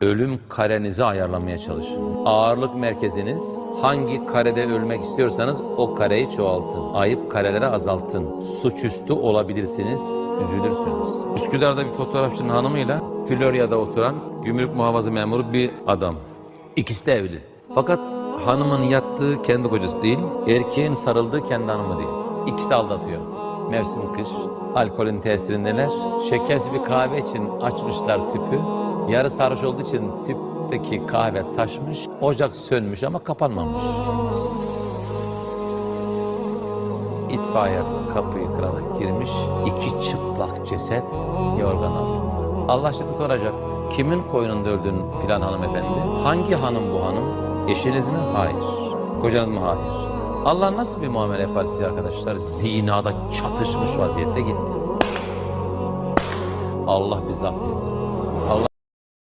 ölüm karenizi ayarlamaya çalışın. Ağırlık merkeziniz hangi karede ölmek istiyorsanız o kareyi çoğaltın. Ayıp kareleri azaltın. Suçüstü olabilirsiniz, üzülürsünüz. Üsküdar'da bir fotoğrafçının hanımıyla Florya'da oturan gümrük muhafaza memuru bir adam. İkisi de evli. Fakat hanımın yattığı kendi kocası değil, erkeğin sarıldığı kendi hanımı değil. İkisi de aldatıyor. Mevsim kış, alkolün tesirindeler. Şekersiz bir kahve için açmışlar tüpü. Yarı sarhoş olduğu için tüpteki kahve taşmış. Ocak sönmüş ama kapanmamış. İtfaiye kapıyı kırarak girmiş. İki çıplak ceset yorgan altında. Allah şimdi soracak. Kimin koynunda öldün filan hanımefendi? Hangi hanım bu hanım? Eşiniz mi? Hayır. Kocanız mı? Hayır. Allah nasıl bir muamele yapar size arkadaşlar? Zinada çatışmış vaziyette gitti. Allah bizi affetsin.